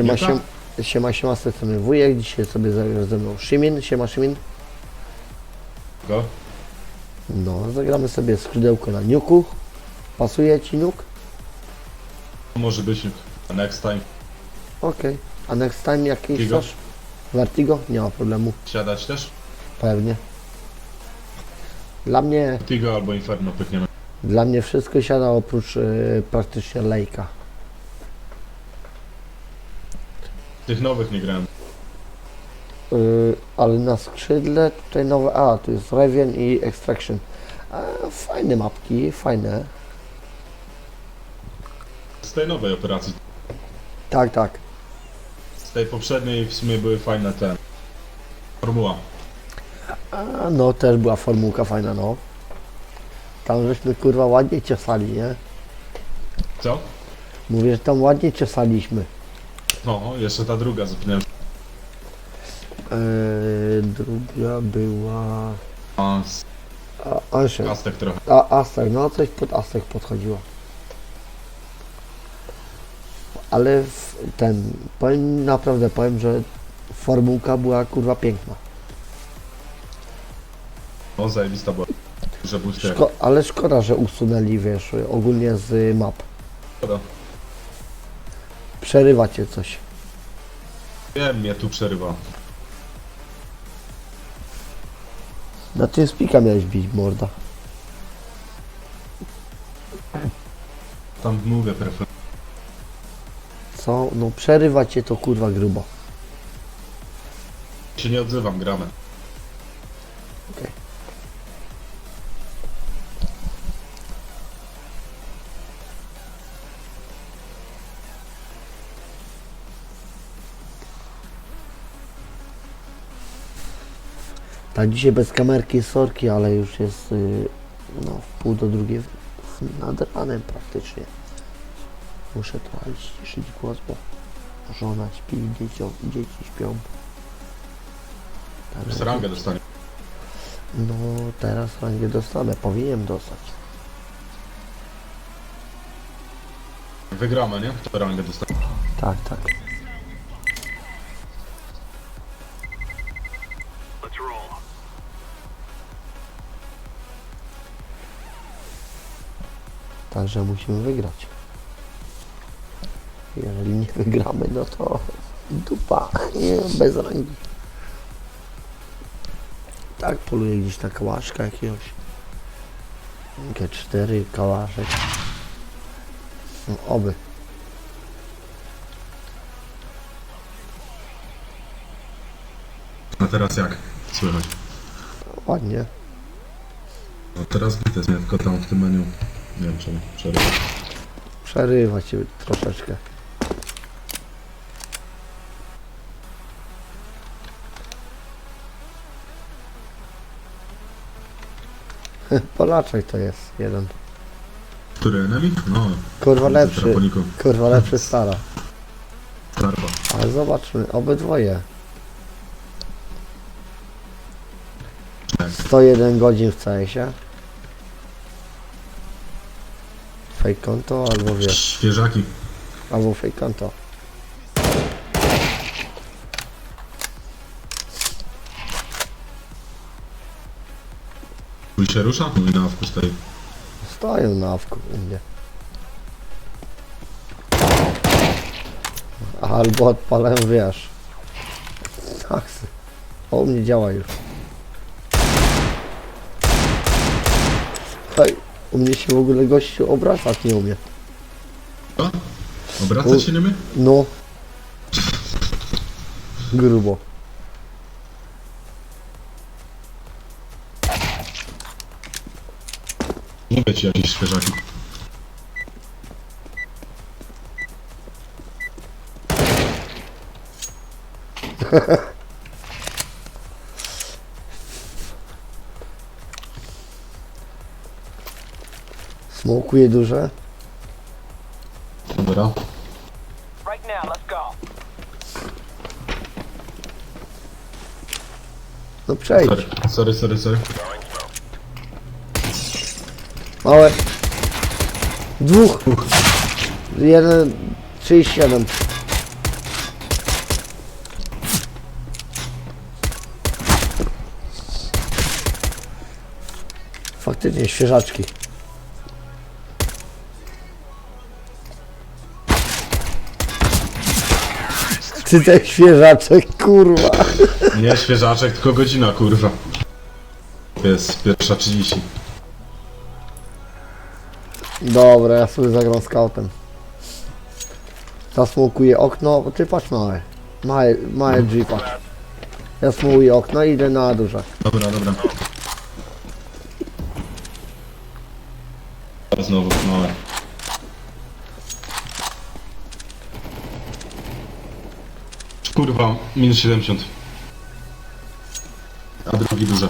Siema, Jaka? siema, siema, siema, z tej strony wujek, dzisiaj sobie zagrasz ze mną Szymin, siema Szymin. Go? No, zagramy sobie skrzydełko na niuku. Pasuje ci niuk? Może być next time. Okej. A next time jakiś Vertigo? chcesz? Vertigo? Nie ma problemu, Siadać też? pewnie. Dla mnie, Tigo albo Inferno pykniemy. dla mnie wszystko siada oprócz y, praktycznie lejka. Tych nowych nie grałem. Y, ale na skrzydle tutaj nowe, a tu jest Raven i Extraction. A, fajne mapki, fajne. Z tej nowej operacji. Tak, tak. Z tej poprzedniej w sumie były fajne te... Formuła. A, no też była formułka fajna, no. Tam żeśmy kurwa ładnie ciosali, nie? Co? Mówię, że tam ładnie ciosaliśmy. No, jeszcze ta druga zapomniałem. Eee, druga była... A, z A, trochę. A, Aztek, no coś pod Aztek podchodziło. Ale w, ten, powiem, naprawdę powiem, że formułka była kurwa piękna. No, zajebista była. Że booster. Szko ale szkoda, że usunęli, wiesz, ogólnie z map. Szkoda. Przerywa cię coś. Wiem, mnie tu przerywa. Na tym spika miałeś bić morda. Tam mówię prefer. Co? No przerywa cię to kurwa grubo. Się nie odzywam, gramy. Okej. Tak, dzisiaj bez kamerki sorki, ale już jest y, no, w pół do drugiej nad ranem praktycznie. Muszę trochę ściszyć głos, bo żona śpi, dzieci, dzieci śpią. Także- rangę dostanie. no teraz rangę dostanę, powinienem dostać. Wygramy, nie? To rangę dostanie. Tak, tak. Także musimy wygrać. Jeżeli nie wygramy, no to dupa, nie, bez rangi. Tak, poluję gdzieś na kałaszka jakiegoś. G4, kałaszek. No, oby. A teraz jak? Słychać. Ładnie. No teraz bite tylko tam w tym menu. Nie wiem czemu. Przerywa. Przerywa cię troszeczkę. Polaczek to jest jeden. Który enemy? No. Kurwa lepszy. Traponiku. Kurwa lepszy stara. Starba. Ale zobaczmy, obydwoje. Tak. 101 godzin w CS-ie. Fake konto albo wiesz, Świeżaki. albo fake konto. Mój się rusza? Mój na awku stoi. Stoją na awku u mnie. Albo odpalają, wiesz. Taksy. O, u mnie działa już. Hej, u mnie się w ogóle gościu obracać nie umie. Co? Obracać się nie my? No. Grubo. Mówię ci jakieś świeżaki. Bo ukuje duże. Dobra. Right now, let's go. No przejdź. Sorry, sorry, sorry, sorry. Małe. Dwóch. Jeden. 37. Faktycznie świeżaczki. Ty ten świeżaczek, kurwa. Nie świeżaczek, tylko godzina, kurwa. Jest pierwsza 30. Dobra, ja sobie zagram scoutem. Zasmokuję okno, ty patrz małe. Małe, małe jeepa. Ja smokuję okno i idę na duże. Dobra, dobra. Znowu małe. Kurwa, minus 70. A drugi duże.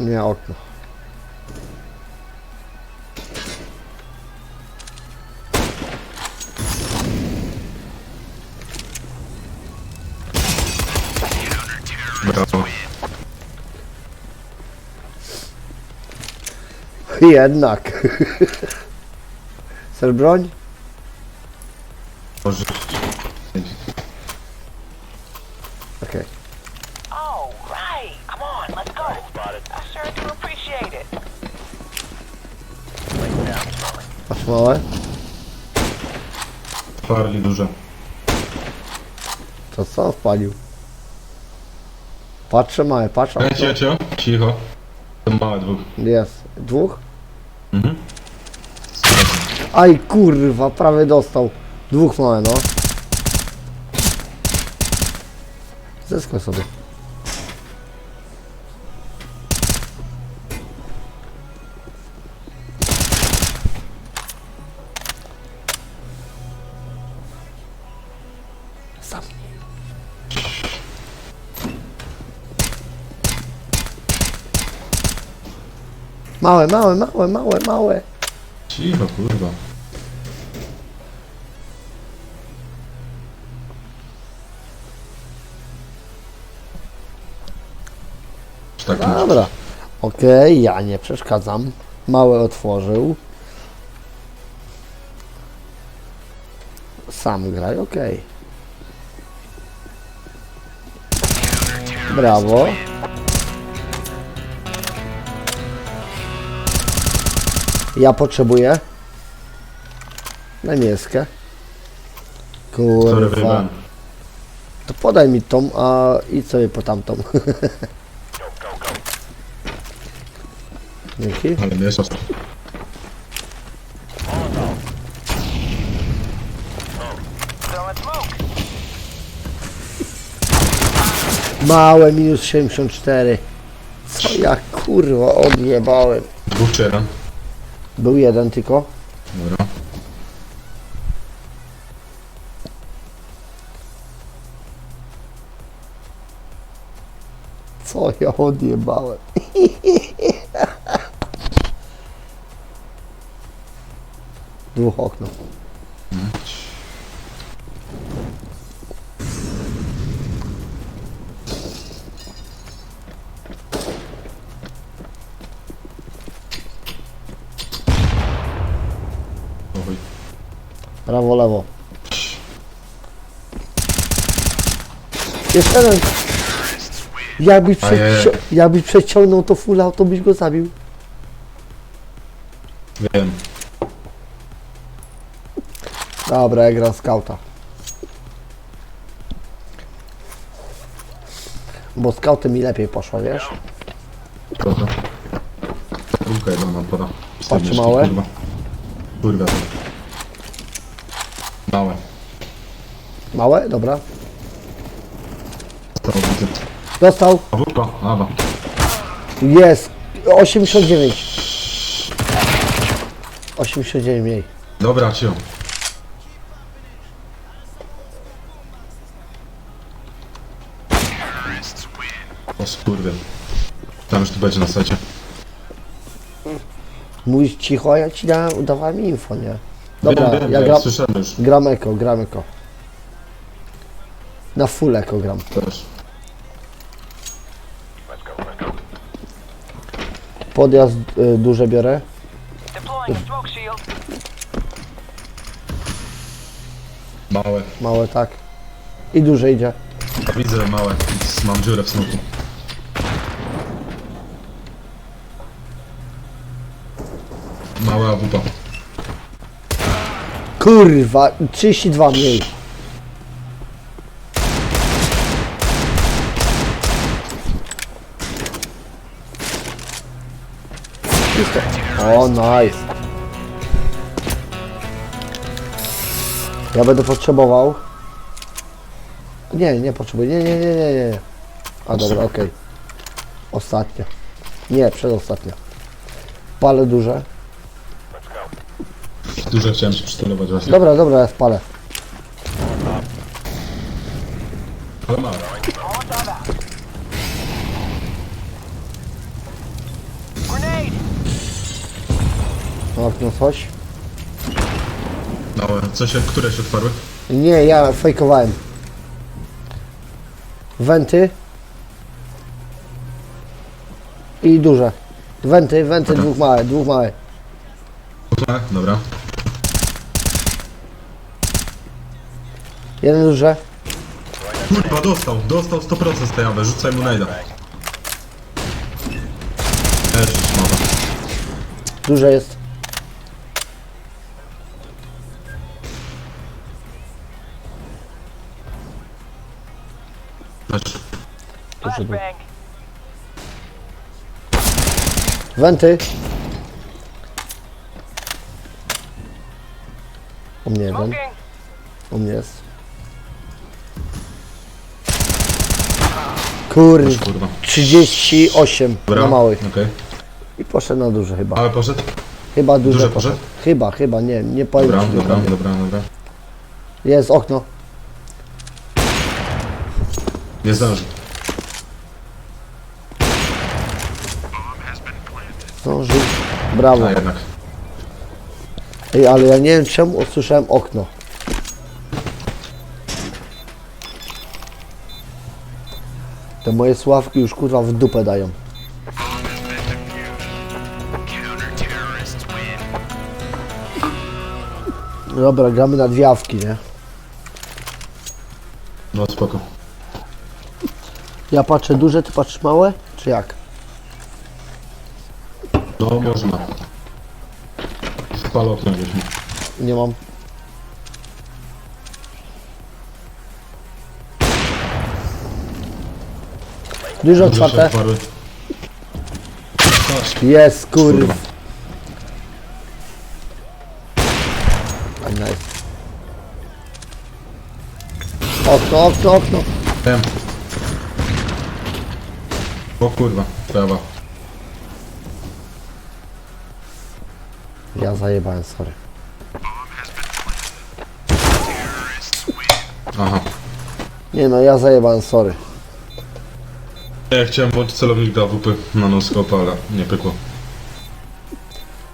Nie, okno. Brawo. Jednak. Chcesz broń? Małe? Farli duże. To co wpalił? Patrzę małe, patrzę. Ej, cio, cio. Cicho. To małe dwóch. Jest. Dwóch? Mhm. Aj kurwa, prawie dostał. Dwóch małe, no. Zeskaj sobie. Małe, małe, małe, małe, małe. Cicho, kurwa. Czy tak mówisz? Dobra. Okej, ja nie przeszkadzam. Małe otworzył. Sam graj, okej. Brawo. Ja potrzebuję. Na mieskę. Sorry, Kurwa. wyjebałem. To podaj mi tą, a idź sobie po tamtą. Dzięki. Ale mieszasz. Throwing smoke. Małe minus 74. Co ja kurwa odjebałem. Dwóch czy jeden? Był jeden tylko. Dobra. Co ja odjebałem. Dwóch okno. Lewo. Jeszcze jeden. Jakbyś, Ajajaj. przecio- jakbyś przeciągnął to full auto, byś go zabił. Wiem. Dobra, ja gram skauta. Bo skautem mi lepiej poszło, wiesz? Prawda? Rurka jedna nam poda. Patrz, małe. Kurwa. Kurwa. to. Małe. Małe? Dobra. To widzę. Dostał. A wódka? Awa. Jest. 89. 89 mniej. Dobra, cio. O skurwy. Tam już tu będzie na secie. Mówisz cicho, a ja ci dałem, dawałem info, nie? Dobra, wiem, wiem, ja wiem, gram, słyszałem już. gram eko, gram eko. Na full eko gram. Też. Podjazd y, duże biorę. Deploying a smoke shield. Małe. Małe tak. I duże idzie. Widzę małe. Mam dziurę w smoku. Mała awupa. Kurwa, 32 mniej. Czysto. O, nice. Ja będę potrzebował. Nie, nie potrzebuję. Nie, nie, nie, nie, nie. A dobra, okej. Ostatnia. Nie, przedostatnia. Palę duże. Dużo chciałem się przycelować właśnie. Dobra, dobra, ja spalę. Coś. Małe. Co się, które się otwarły? Nie, ja fejkowałem. Wenty. I duże. Wenty, wenty, dwóch małe, dwóch małe. Małe? Dobra. Jeden duże. Kurwa, dostał. Dostał 100% z tej awy. Rzucaj mu najda. Leżysz, mała. Duże jest. Flashbang! Wenty. U mnie jeden. U mnie jest. Kur... Kurwa. 38 Dobra. na małych. Okej. I poszedł na duże chyba. Ale poszedł? Chyba duże Duże poszedł. poszedł? Chyba, chyba, nie, nie powiem Dobra, ci dobra, dokładnie. dobra, dobra. Jest okno. Nie zdążył. Zdążył. Brawo. A jednak. Ej, ale ja nie wiem czemu usłyszałem okno. Te moje sławki już kurwa w dupę dają. Dobra, gramy na dwie awki, nie? No spoko. Ja patrzę duże, ty patrzysz małe? Czy jak? No można. Spal gdzieś mi. Nie mam. Dużo Dobrze. Patrz. Jest kurwa. Nice. Okno, okno, okno. Wiem. O kurwa, prawa. Ja zajebałem, sorry. Aha. Nie no, ja zajebałem, sorry. Ja chciałem włączyć celownik do AWP na noskop, ale nie pykło.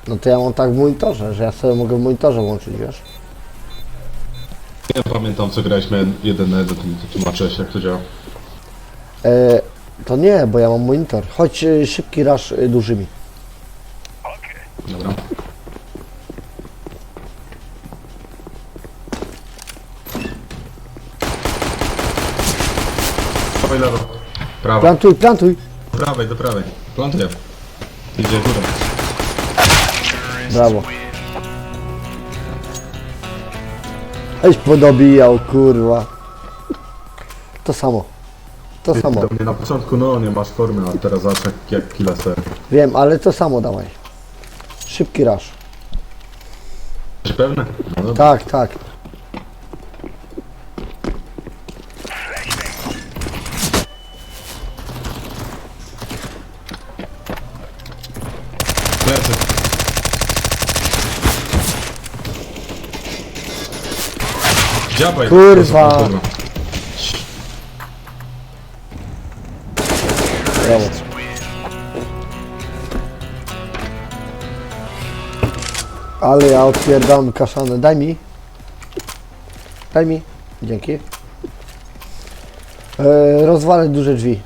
No to ja mam tak w monitorze, że ja sobie mogę w monitorze włączyć, wiesz? Ja pamiętam co graliśmy jeden na jeden, to mi to tłumaczyłeś jak to działa. E, to nie, bo ja mam monitor. Chodź e, szybki rasz e, dużymi. Dobra. Prawej, lewo. Prawa. Plantuj, plantuj. Do prawej, do prawej. Plantuję. Idzie górą. Brawo. Weź podobijał, kurwa. To samo. To samo. Do mnie na początku, no nie masz formy, a teraz zobacz jak, killa ser. Wiem, ale to samo dawaj. Szybki rasz. Jesteś pewny? No dobra. Tak, tak. Dziabaj. Kurwa. Brawo. Ale ja otwieram kaszanę. Daj mi. Daj mi. Dzięki. E, rozwalę duże drzwi.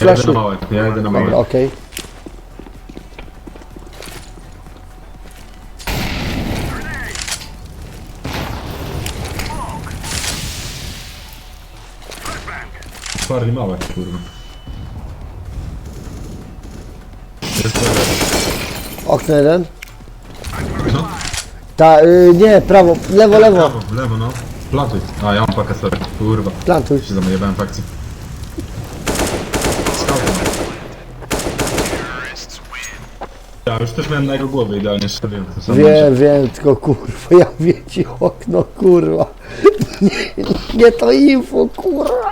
Ja jedę na małe, ja jedę na małe. okej. Farli małe, kurwa. Lewo. Okno jeden. No. Ta, y, nie, prawo, lewo, lewo. Prawo, lewo, no. Plantuj. A, ja mam pakę sobie. Kurwa. Plantuj. Się zamajebałem w akcji. Skałka. Ja już też miałem na jego głowie idealnie strzeliłem. Wiem, wiem, tylko kurwa, ja wieci okno, kurwa. Nie, nie to info, kurwa.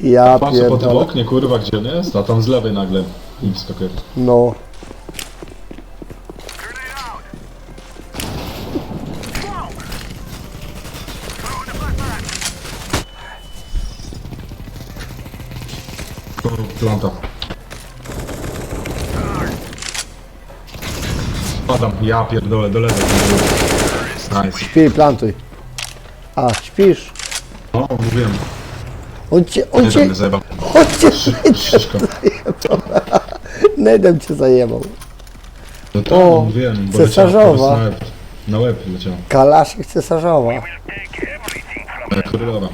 Ja Patrzę po tym pierdolę. oknie, kurwa, gdzie on jest, a tam z lewej nagle im skakuje. No. Planta. Padam, ja pierdolę, do lewej. Nice. Śpi, plantuj. A, śpisz? O, mówiłem. On cię, on Nie cię, tam mnie zajebał. cię, Szyszko. Nedem cię zajebał. No tak, O, mówiłem, bo cesarzowa. na łeb. Na łeb. Kalaszek cesarzowa. E, Królowa.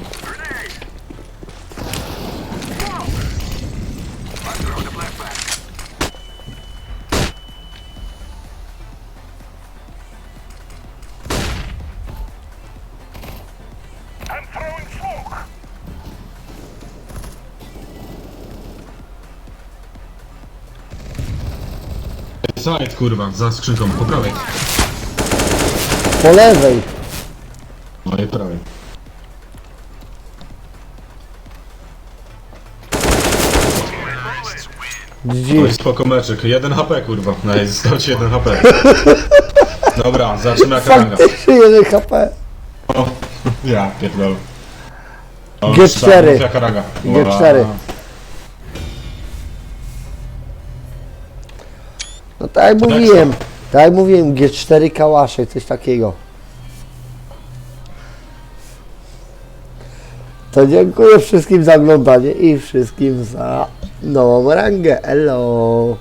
Side, kurwa, za skrzynką, po prawej. Po lewej. Mojej prawej. Oj, Gdzie? spoko meczek. 1 HP, kurwa. No, został ci 1 HP. Dobra, zaczynamy karanga. Faktycznie 1 HP. O, ja pierdolę. O, G4. mafia karanga. G4. Tak jak mówiłem. Tak jak mówiłem, G4 kałaszek, coś takiego. To dziękuję wszystkim za oglądanie i wszystkim za nową rangę. Hello.